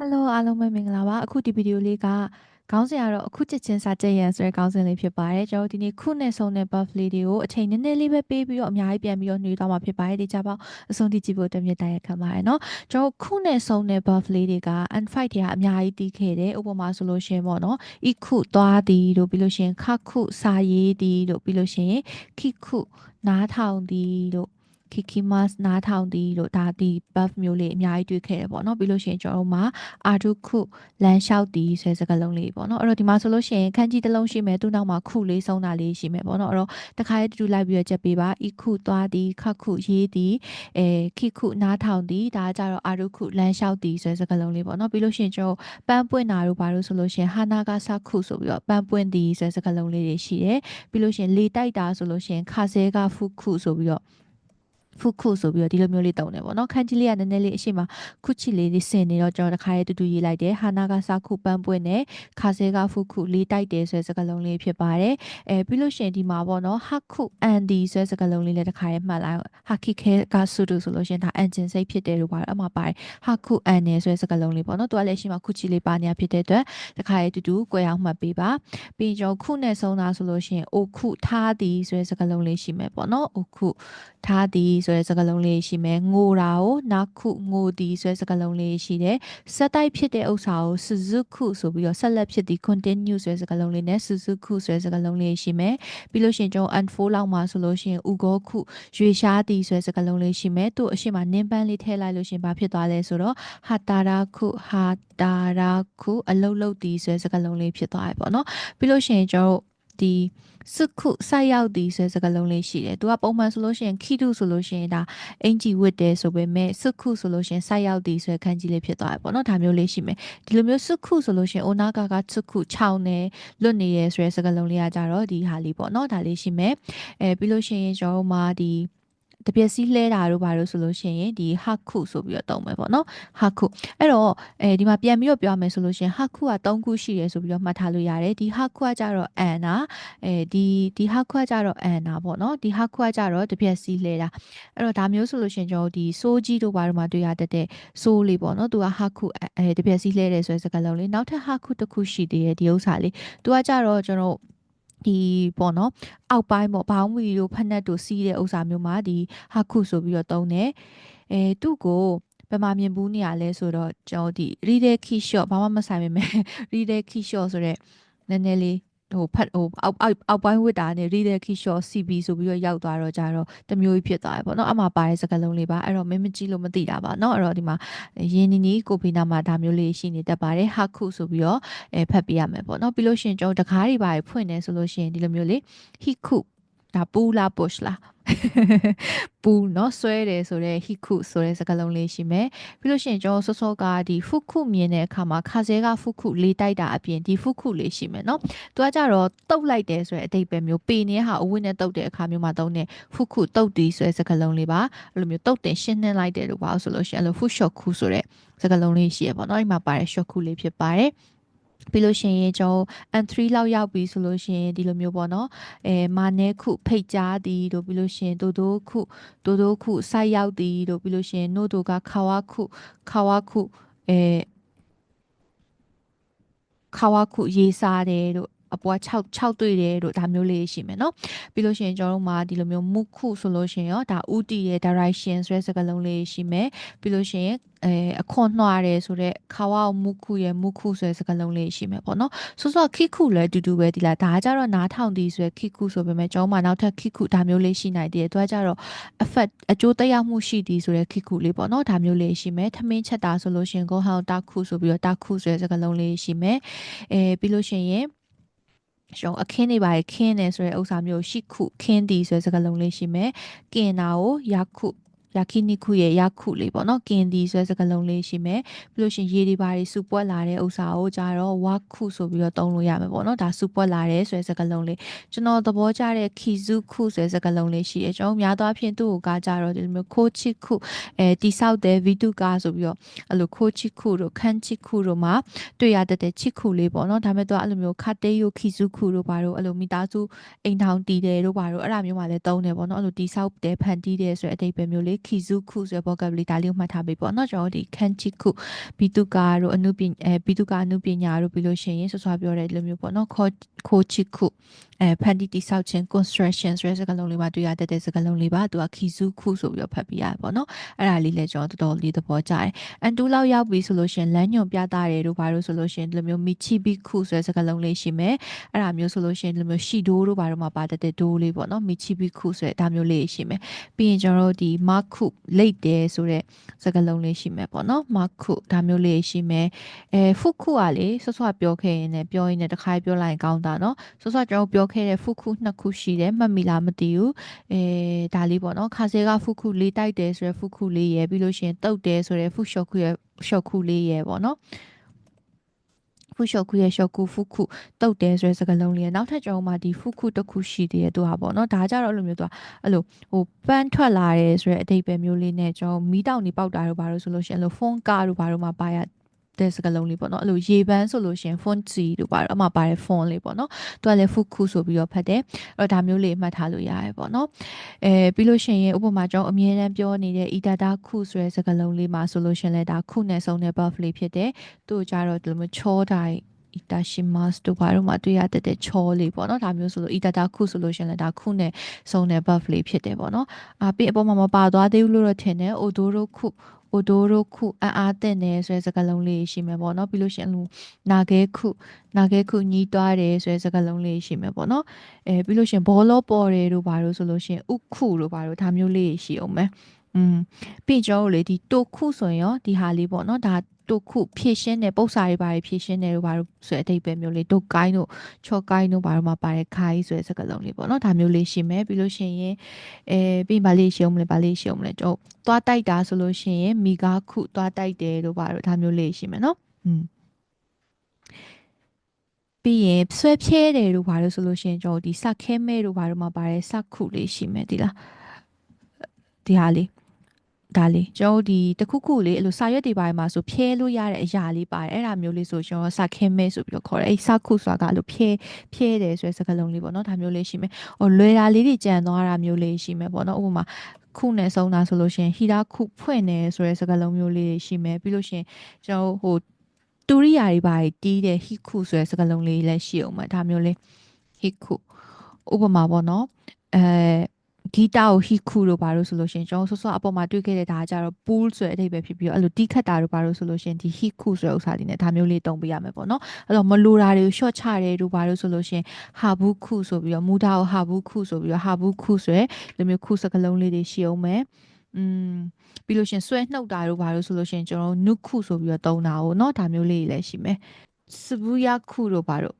Hello အားလုံးပဲမင်္ဂလာပါအခုဒီဗီဒီယိုလေးကခေါင်းစဉ်ကတော့အခုချက်ချင်းစာချက်ရန်ဆိုတဲ့ခေါင်းစဉ်လေးဖြစ်ပါတယ်ကျွန်တော်ဒီနေ့ခုနဲ့ဆုံးတဲ့ buff လေးတွေကိုအချိန်နည်းနည်းလေးပဲပေးပြီးတော့အများကြီးပြန်ပြီးတော့နှွေးသွားမှာဖြစ်ပါတယ်ဒီကြပေါ့အဆုံးထိကြည့်ဖို့တမြင့်တိုက်ရခံပါတယ်เนาะကျွန်တော်ခုနဲ့ဆုံးတဲ့ buff လေးတွေက unfight တွေကအများကြီးတီးခဲ့တယ်ဥပမာဆိုလို့ရှိရင်ပေါ့เนาะ eku သွားသည်တို့ပြီးလို့ရှိရင်ခခုစာရေးသည်တို့ပြီးလို့ရှိရင် kiku နားထောင်သည်တို့ kikimas နားထောင်သည်တို့ဒါဒီ buff မျိုးလေးအများကြီးတွေ့ခဲ့တယ်ပေါ့နော်ပြီးလို့ရှိရင်ကျွန်တော်တို့မှာ arduku လမ်းလျှောက်သည်ဆိုတဲ့စကားလုံးလေးပေါ့နော်အဲ့တော့ဒီမှာဆိုလို့ရှိရင်ခန်းကြီးတစ်လုံးရှိမယ်သူ့နောက်မှာခုလေးဆုံးတာလေးရှိမယ်ပေါ့နော်အဲ့တော့တခါလေးတူတူလိုက်ပြီးတော့ချက်ပေးပါ iku သွားသည်ခခုရေးသည်အဲ kiku နားထောင်သည်ဒါကြတော့ arduku လမ်းလျှောက်သည်ဆိုတဲ့စကားလုံးလေးပေါ့နော်ပြီးလို့ရှိရင်ကျွန်တော်ပန်းပွင့်တာတို့ဘာလို့ဆိုလို့ရှိရင် hanaga saku ဆိုပြီးတော့ပန်းပွင့်သည်ဆိုတဲ့စကားလုံးလေးတွေရှိတယ်ပြီးလို့ရှိရင်လေတိုက်တာဆိုလို့ရှိရင်ခါဆဲက fuku ဆိုပြီးတော့ ဖုခုဆိုပြီးတော့ဒီလိုမျိုးလေးတုံးတယ်ပေါ့နော်ခန်းကြီးလေးကနည်းနည်းလေးအရှိမခုချီလေးလေးဆင်နေတော့ကျွန်တော်တခါရေးတူတူရေးလိုက်တယ်ဟာနာကစာခုပန်းပွင့်နဲ့ခါဆဲကဖုခုလေးတိုက်တယ်ဆိုတဲ့စကားလုံးလေးဖြစ်ပါတယ်အဲပြီးလို့ရှိရင်ဒီမှာပေါ့နော်ဟာခုအန်ဒီဆိုတဲ့စကားလုံးလေးလည်းတခါရေးမှတ်လိုက်ဟာခိခဲကဆူတူဆိုလို့ရှိရင်ဒါအန်ဂျင်စိတ်ဖြစ်တယ်လို့ပါတယ်အမှပါတယ်ဟာခုအန်နေဆိုတဲ့စကားလုံးလေးပေါ့နော်သူကလည်းရှိမခုချီလေးပါနေဖြစ်တဲ့အတွက်တခါရေးတူတူကြွယ်အောင်မှတ်ပေးပါပြီးရင်ကျွန်တော်ခုနဲ့ဆုံးတာဆိုလို့ရှိရင်အိုခုထားသည်ဆိုတဲ့စကားလုံးလေးရှိမယ်ပေါ့နော်အိုခုထားသည်ဆိုတဲ့စကားလုံးလေးရှိမယ်ငိုတာကိုနာခုငိုသည်ဆိုတဲ့စကားလုံးလေးရှိတယ်ဆက်တိုက်ဖြစ်တဲ့ဥစ္စာကို suzuku ဆိုပြီးတော့ဆက်လက်ဖြစ်သည် continue ဆိုတဲ့စကားလုံးလေးနဲ့ suzuku ဆိုတဲ့စကားလုံးလေးရှိမယ်ပြီးလို့ရှိရင်ကျွန်တော် unfold လောက်မှာဆိုလို့ရှိရင် ugoku ရွေရှားသည်ဆိုတဲ့စကားလုံးလေးရှိမယ်သူ့အရှိမနင်းပန်းလေးထည့်လိုက်လို့ရှိရင်ဘာဖြစ်သွားလဲဆိုတော့ hataraku hataraku အလုတ်လုတ်သည်ဆိုတဲ့စကားလုံးလေးဖြစ်သွားပြီပေါ့နော်ပြီးလို့ရှိရင်ကျွန်တော် ဒီစုခုဆိုက်ရောက်သည်ဆိုတဲ့စကားလုံးလေးရှိတယ်။သူကပုံမှန်ဆိုလို့ရှိရင်ခိတုဆိုလို့ရှိရင်ဒါအင်ဂျီဝတ်တယ်ဆိုပေမဲ့စုခုဆိုလို့ရှိရင်ဆိုက်ရောက်သည်ဆိုတဲ့ခန်းကြီးလေးဖြစ်သွားတယ်ပေါ့နော်။ဒါမျိုးလေးရှိမယ်။ဒီလိုမျိုးစုခုဆိုလို့ရှိရင်အိုနာကာကစုခု6နဲ့လွတ်နေရဲဆိုတဲ့စကားလုံးလေးကကြတော့ဒီဟာလေးပေါ့နော်။ဒါလေးရှိမယ်။အဲပြီးလို့ရှိရင်ကျွန်တော်တို့မှာဒီ တပြက်စီးလှဲတာတို့ဘာလို့ဆိုလို့ရှိရင်ဒီဟာခုဆိုပြီးတော့တုံးမယ်ပေါ့နော်ဟာခုအဲ့တော့အဲဒီမှာပြန်ပြီးတော့ပြောရမယ်ဆိုလို့ရှိရင်ဟာခုက3ခုရှိတယ်ဆိုပြီးတော့မှတ်ထားလို့ရတယ်ဒီဟာခုကကြတော့အန်နာအဲဒီဒီဟာခုကကြတော့အန်နာပေါ့နော်ဒီဟာခုကကြတော့တပြက်စီးလှဲတာအဲ့တော့ဒါမျိုးဆိုလို့ရှိရင်ကျွန်တော်ဒီစိုးကြီးတို့ဘာတို့မှတွေ့ရတတ်တဲ့စိုးလေးပေါ့နော်သူကဟာခုအဲတပြက်စီးလှဲတယ်ဆိုတဲ့စကားလုံးလေးနောက်ထပ်ဟာခုတစ်ခုရှိသေးတယ်ဒီဥစ္စာလေးသူကကြတော့ကျွန်တော် ဒီပေါ့နော်အောက်ပိုင်းပေါ့ဘောင်းမီတို့ဖက်နက်တို့စီးတဲ့ဥစ္စာမျိုးမှာဒီဟာခုဆိုပြီးတော့တုံးတယ်အဲသူ့ကိုဘယ်မှာမြင်ဘူးနေရလဲဆိုတော့ကျွန်တော်ဒီ reader key shot ဘာမှမဆိုင်ပေမဲ့ reader key shot ဆိုတဲ့နည်းနည်းလေး ဟိုဖတ်ဟိုအောက်အောက်အောက်ပိုင်းဝစ်တာနဲ့ရီဒယ်ခီရှော့ CB ဆိုပြီးတော့ရောက်သွားတော့ကြတော့တမျိုးကြီးဖြစ်သွားတယ်ပေါ့နော်အမှပါတဲ့စကားလုံးလေးပါအဲ့တော့မင်းမကြည့်လို့မသိတာပါနော်အဲ့တော့ဒီမှာရင်းနီနီကိုဘီနာမှာဒါမျိုးလေးရှိနေတတ်ပါတယ်ဟာခုဆိုပြီးတော့အဲဖတ်ပြရမယ်ပေါ့နော်ပြီးလို့ရှိရင်ကျွန်တော်တကားတွေပါဖွင့်နေဆိုလို့ရှိရင်ဒီလိုမျိုးလေးဟီခု ဒါပူလာပုရှ်လားပူเนาะဆွဲတယ်ဆိုတော့ hiku ဆိုတဲ့စကားလုံးလေးရှိမယ်ပြီးလို့ရှိရင်ကျွန်တော်စောစောကဒီ fuku မြင်တဲ့အခါမှာခါစဲက fuku လေးတိုက်တာအပြင်ဒီ fuku လေးရှိမယ်เนาะသူကကြတော့တုတ်လိုက်တယ်ဆိုတဲ့အတိတ်ပဲမျိုးပေနေဟာအဝိနဲ့တုတ်တဲ့အခါမျိုးမှာသုံးတဲ့ fuku တုတ်ဒီဆိုတဲ့စကားလုံးလေးပါအဲ့လိုမျိုးတုတ်တင်ရှင်းနှင်းလိုက်တယ်လို့ပါဆိုလို့ရှိရင်အဲ့လို fushoku ဆိုတဲ့စကားလုံးလေးရှိရပေါ့เนาะဒီမှာပါတဲ့ shoku လေးဖြစ်ပါတယ် ပြီးလို့ရှိရင်ကျွန်တော် N3 လောက်ရောက်ပြီဆိုလို့ရှိရင်ဒီလိုမျိုးပေါ့နော်အဲမာနဲခုဖိတ်ကြားသည်တို့ပြီးလို့ရှိရင်ဒိုဒိုခုဒိုဒိုခုစိုက်ရောက်သည်တို့ပြီးလို့ရှိရင်နို့တို့ကခါဝါခုခါဝါခုအဲခါဝါခုရေးစားတယ်တို့ အပွား6 6တွေ့တယ်တို့ဒါမျိုးလေးရှိမယ်เนาะပြီးလို့ရှိရင်ကျွန်တော်တို့မှာဒီလိုမျိုးမုခုဆိုလို့ရှိရင်ရောဒါဥတီရဲ့ direction ဆိုတဲ့စကားလုံးလေးရှိမယ်ပြီးလို့ရှိရင်အဲအခွန်နှွားတယ်ဆိုတော့ခါဝါမုခုရဲ့မုခုဆိုတဲ့စကားလုံးလေးရှိမယ်ပေါ့နော်ဆိုဆိုခိခုလည်းအတူတူပဲဒီလားဒါကြတော့နားထောင်သည်ဆိုရယ်ခိခုဆိုပေမဲ့ကျွန်တော်မှနောက်ထပ်ခိခုဒါမျိုးလေးရှိနိုင်တယ်သူကကြတော့ effect အကျိုးသက်ရောက်မှုရှိသည်ဆိုရယ်ခိခုလေးပေါ့နော်ဒါမျိုးလေးရှိမယ်ထမင်းချက်တာဆိုလို့ရှိရင်ကိုဟောင်းတာခုဆိုပြီးတော့တာခုဆိုတဲ့စကားလုံးလေးရှိမယ်အဲပြီးလို့ရှိရင် ကျွန်တော်အခင်းနေပါရခင်းနေဆိုတဲ့ဥစ္စာမျိုးရှိခုခင်းဒီဆိုတဲ့စကားလုံးလေးရှိမယ်။ကင်နာကိုယခု ယာခိနိခုရဲ့ယခုလေးပေါ့နော်ကင်ဒီဆိုတဲ့စကားလုံးလေးရှိမယ်ပြီးလို့ရှိရင်ရေဒီပါတွေစူပွက်လာတဲ့ဥစ္စာကိုကြတော့ဝါခုဆိုပြီးတော့သုံးလို့ရမယ်ပေါ့နော်ဒါစူပွက်လာတဲ့ဆိုတဲ့စကားလုံးလေးကျွန်တော်သဘောကျတဲ့ခီဇုခုဆိုတဲ့စကားလုံးလေးရှိတယ်ကျွန်တော်များသောအားဖြင့်သူ့ကိုကကြတော့ဒီလိုမျိုးခိုချီခုအဲတိဆောက်တဲ့ဗီတုကာဆိုပြီးတော့အဲ့လိုခိုချီခုတို့ခန်းချီခုတို့မှာတွေ့ရတဲ့ချီခုလေးပေါ့နော်ဒါမဲ့သူကအဲ့လိုမျိုးခတ်တေးယိုခီဇုခုတို့ဘာတို့အဲ့လိုမိသားစုအိမ်ထောင်တည်တယ်တို့ဘာတို့အဲ့ဒါမျိုးမှလည်းသုံးတယ်ပေါ့နော်အဲ့လိုတိဆောက်တဲ့ဖန်တီးတယ်ဆိုတဲ့အတိတ်ပဲမျိုးလေးခီဇုခုဆိုတဲ့ vocabulary ဒါလေးကိုမှတ်ထားပေးပေါ့နော်ကျွန်တော်တို့ဒီခန်ချီခုဘီတုကာတို့အနုပညာအဲဘီတုကာအနုပညာတို့ပြီးလို့ရှိရင်ဆွဆွပြောတဲ့လိုမျိုးပေါ့နော်ခေါ်ခိုချီခုအဲဖန်တီတိဆောက်ခြင်း construction ဆိုတဲ့စကားလုံးလေးမှာတွေ့ရတတ်တဲ့စကားလုံးလေးပါသူကခီဇုခုဆိုပြီးတော့ဖတ်ပြရတယ်ပေါ့နော်အဲ့ဒါလေးလည်းကျွန်တော်တော်တော်လေးသဘောကျတယ်အန်တူလောက်ရောက်ပြီဆိုလို့ရှိရင်လမ်းညွန်ပြတာတယ်တို့ဘာလို့ဆိုလို့ရှိရင်ဒီလိုမျိုးမီချီဘီခုဆိုတဲ့စကားလုံးလေးရှိမယ်အဲ့ဒါမျိုးဆိုလို့ရှိရင်ဒီလိုမျိုးရှီဒိုးတို့ဘာလို့မှပါတတ်တဲ့ဒိုးလေးပေါ့နော်မီချီဘီခုဆိုတဲ့ဒါမျိုးလေးရှိမယ်ပြီးရင်ကျွန်တော်တို့ဒီမခုလိတ်တယ်ဆိုတဲ့စကားလုံးလေးရှိမယ်ပေါ့နော်မခုဒါမျိုးလေးရှိမယ်အဲဖုခုကလေဆွဆွပြောခဲ့ရင်လည်းပြောရင်းနဲ့တစ်ခါပြောလိုက်ရင်ကောင်းတာနော်ဆွဆွကျွန်တော်ပြောခဲ့တဲ့ဖုခုနှစ်ခုရှိတယ်မှတ်မိလားမသိဘူးအဲဒါလေးပေါ့နော်ခါစေကဖုခုလေးတိုက်တယ်ဆိုတဲ့ဖုခုလေးရယ်ပြီးလို့ရှိရင်တုတ်တယ်ဆိုတဲ့ဖုရှော့ခုရယ်ရှော့ခုလေးရယ်ပေါ့နော် ဖုရှော့ခုရဲ့ရှော့ခုဖုခုတုတ်တယ်ဆိုတဲ့စကားလုံးလေးရယ်နောက်ထပ်ကျွန်တော်မှဒီဖုခုတစ်ခုရှိသေးတယ်သူဟာပေါ့နော်ဒါကြတော့အဲ့လိုမျိုးသူကအဲ့လိုဟိုပန်းထွက်လာတယ်ဆိုတဲ့အတိတ်ပဲမျိုးလေးနဲ့ကျွန်တော်မီးတောင်နေပေါက်တာတို့ဘာလို့ဆိုလို့ရှိရင်အဲ့လိုဖုန်းကားတို့ဘာလို့မှပါရ တဲ့စကားလုံးလေးပေါ့နော်အဲ့လိုရေပန်းဆိုလို့ရှိရင် font စီတို့ပါတော့အမှပါတဲ့ font လေးပေါ့နော်သူကလည်း fuku ဆိုပြီးတော့ဖတ်တယ်အဲ့တော့ဒါမျိုးလေးမှတ်ထားလို့ရတယ်ပေါ့နော်အဲပြီးလို့ရှိရင်ဥပမာကျွန်တော်အမြဲတမ်းပြောနေတဲ့ itata ku ဆိုတဲ့စကားလုံးလေးမှာဆိုလို့ရှိရင်လည်းဒါခုနဲ့ဆုံးတဲ့ buff လေးဖြစ်တယ်သူ့ကြတော့ဒီလိုမျိုးချောတိုင်းအီတာရှိမတ်တို့ဘာလို့မှတွေ့ရတဲ့တဲ့ချောလေးပေါ့နော်ဒါမျိုးဆိုလို့အီတာတာခုဆိုလို့ရှရင်လည်းဒါခုနဲ့စုံတဲ့ buff လေးဖြစ်တယ်ပေါ့နော်အာပြီးအပေါ်မှာမပါသွားသေးဘူးလို့တော့ထင်တယ်အိုဒိုရိုခု အိုဒိုရိုခုအာအာတဲ့နေဆိုတဲ့စကားလုံးလေးရှိမယ်ပေါ့နော်ပြီးလို့ရှရင်လူနာခဲခုနာခဲခုညီးသွားတယ်ဆိုတဲ့စကားလုံးလေးရှိမယ်ပေါ့နော်အဲပြီးလို့ရှရင်ဘောလောပေါ်တယ်တို့ဘာလို့ဆိုလို့ရှရင်ဥခုတို့ဘာလို့ဒါမျိုးလေးရှိအောင်မယ်อืมပြီးကြောလေဒီတိုခုဆိုရင်ရောဒီဟာလေးပေါ့နော်ဒါ တို့ခုဖြည့်ရှင်းတဲ့ပု္ပ္ပာတွေဘာတွေဖြည့်ရှင်းတယ်တို့ဘာလို့ဆိုတဲ့အတိတ်ပဲမျိုးလေးတို့ကိုင်းတို့ချော့ကိုင်းတို့ဘာလို့မှပါတဲ့ခိုင်းဆိုတဲ့စကားလုံးလေးပေါ့နော်ဒါမျိုးလေးရှိမယ်ပြီးလို့ရှိရင်အဲပြီးပါလေးရှိအောင်မလဲပါလေးရှိအောင်မလဲကျွန်တော်သွားတိုက်တာဆိုလို့ရှိရင်မိကားခုသွားတိုက်တယ်တို့ဘာလို့ဒါမျိုးလေးရှိမယ်နော်อืมပြီးရင်ဆွဲဖြဲတယ်တို့ဘာလို့ဆိုလို့ရှိရင်ကျွန်တော်ဒီစခဲမဲတို့ဘာလို့မှပါတဲ့စခုလေးရှိမယ်ဒီလားဒီဟာလေး ဒါလေးကျွန်တော်ဒီတခုခုလေးအဲ့လိုစာရွက်တွေပိုင်းမှာဆိုဖြဲလို့ရတဲ့အရာလေးပါတယ်အဲ့ဒါမျိုးလေးဆိုကျွန်တော်စခင်းမဲဆိုပြီးတော့ခေါ်တယ်အဲ့စခုဆိုတာကအဲ့လိုဖြဲဖြဲတယ်ဆိုတဲ့စကားလုံးလေးပေါ့နော်ဒါမျိုးလေးရှိမယ်ဟိုလွယ်တာလေးတွေကြံသွားတာမျိုးလေးရှိမယ်ပေါ့နော်ဥပမာခုနဲ့ဆုံးတာဆိုလို့ရှိရင်ဟီတာခုဖွင့်နေဆိုတဲ့စကားလုံးမျိုးလေးရှိမယ်ပြီးလို့ရှိရင်ကျွန်တော်ဟိုတူရိယာတွေပါတီးတဲ့ဟီခုဆိုတဲ့စကားလုံးလေးလည်းရှိအောင်မှာဒါမျိုးလေးဟီခုဥပမာပေါ့နော်အဲ ဂီတာကိုဟီခုတို့ဘာလို့ဆိုလို့ရှင်ကျွန်တော်ဆော့ဆော့အပေါ်မှာတွေ့ခဲ့တဲ့ဒါကကြတော့ pool ဆိုတဲ့အဓိပ္ပာယ်ဖြစ်ပြီးတော့အဲ့လိုတီးခတ်တာတို့ဘာလို့ဆိုလို့ရှင်ဒီဟီခုဆိုတဲ့ဥစ္စာတွေနဲ့ဒါမျိုးလေးတုံးပေးရမယ်ပေါ့နော်အဲ့တော့မလိုတာတွေကို short ချတယ်တို့ဘာလို့ဆိုလို့ရှင်ဟာဘူးခုဆိုပြီးတော့မူတာကိုဟာဘူးခုဆိုပြီးတော့ဟာဘူးခုဆိုရယ်လိုမျိုးခုစကလုံးလေးတွေရှိအောင်မယ်อืมပြီးလို့ရှင်ဆွဲနှုတ်တာတို့ဘာလို့ဆိုလို့ရှင်ကျွန်တော်နုခုဆိုပြီးတော့တုံးတာကိုเนาะဒါမျိုးလေးတွေလည်းရှိမယ်စဘူးရခုတို့ဘာလို့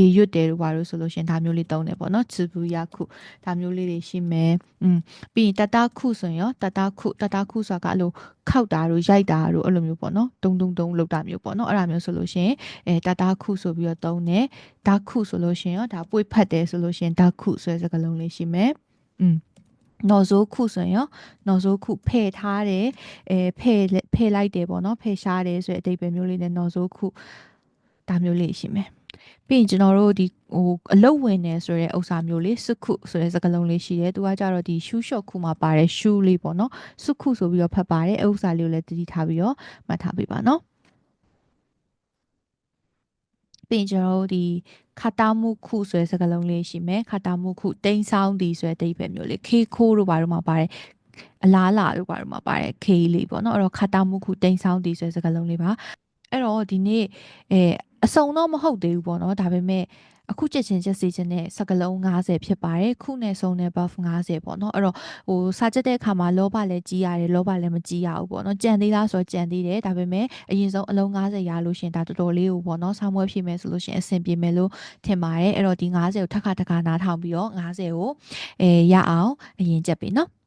ရေရွတ်တယ်တို့ဘာလို့ဆိုလို့ရှင်ဒါမျိုးလေးတုံးတယ်ပေါ့နော်ချစ်ဘူးရခုဒါမျိုးလေးတွေရှိမယ်อืมပြီးရင်တတခုဆိုရင်ရောတတခုတတခုဆိုတာကအဲ့လိုခောက်တာတို့ရိုက်တာတို့အဲ့လိုမျိုးပေါ့နော်တုံတုံတုံလောက်တာမျိုးပေါ့နော်အဲ့ဒါမျိုးဆိုလို့ရှင်အဲတတခုဆိုပြီးတော့တုံးတယ်ဓာခုဆိုလို့ရှင်ရောဒါပွေဖတ်တယ်ဆိုလို့ရှင်ဓာခုဆိုတဲ့စကားလုံးလေးရှိမယ်อืมနော်ဇိုးခုဆိုရင်ရောနော်ဇိုးခုဖယ်ထားတယ်အဲဖယ်ဖယ်လိုက်တယ်ပေါ့နော်ဖယ်ရှားတယ်ဆိုတဲ့အတိတ်ပဲမျိုးလေးနဲ့နော်ဇိုးခုဒါမျိုးလေးရှိမယ် ပြီးရင်ကျွန်တော်တို့ဒီဟိုအလုတ်ဝင်နေဆိုတဲ့ဥစ္စာမျိုးလေးစုခုဆိုတဲ့စကားလုံးလေးရှိတယ်သူကကြတော့ဒီရှူးရှော့ခုမှာပါတဲ့ရှူးလေးပေါ့နော်စုခုဆိုပြီးတော့ဖတ်ပါတယ်ဥစ္စာလေးကိုလည်းတတိထားပြီးတော့မှတ်ထားပေးပါနော်ပြင်ကျွန်တော်တို့ဒီခတာမှုခုဆိုတဲ့စကားလုံးလေးရှိမယ်ခတာမှုခုတိန်းဆောင်ဒီဆိုတဲ့အဓိပ္ပာယ်မျိုးလေးခေခိုးတို့ဘာလို့မှပါတယ်အလားလာတို့ဘာလို့မှပါတယ်ခေးလေးပေါ့နော်အဲ့တော့ခတာမှုခုတိန်းဆောင်ဒီဆိုတဲ့စကားလုံးလေးပါအဲ့တော့ဒီနေ့အဲ အစုံတော့မဟုတ်သေးဘူးပေါ့နော်ဒါပေမဲ့အခုချက်ချင်းချက်စီချင်းနဲ့စကလုံး90ဖြစ်ပါတယ်ခုနဲ့ဆုံးတဲ့ buff 90ပေါ့နော်အဲ့တော့ဟိုစာချက်တဲ့အခါမှာလောဘလည်းကြီးရတယ်လောဘလည်းမကြီးရဘူးပေါ့နော်ကြံသေးလားဆိုတော့ကြံသေးတယ်ဒါပေမဲ့အရင်ဆုံးအလုံး90ရလို့ရှင်ဒါတော်တော်လေးကိုပေါ့နော်ဆောင်းမွေးဖြစ်မယ်ဆိုလို့ရှင်အဆင်ပြေမယ်လို့ထင်ပါတယ်အဲ့တော့ဒီ90ကိုထပ်ခါထပ်ခါနားထောင်ပြီးတော့90ကိုအဲရအောင်အရင်ချက်ပြီနော်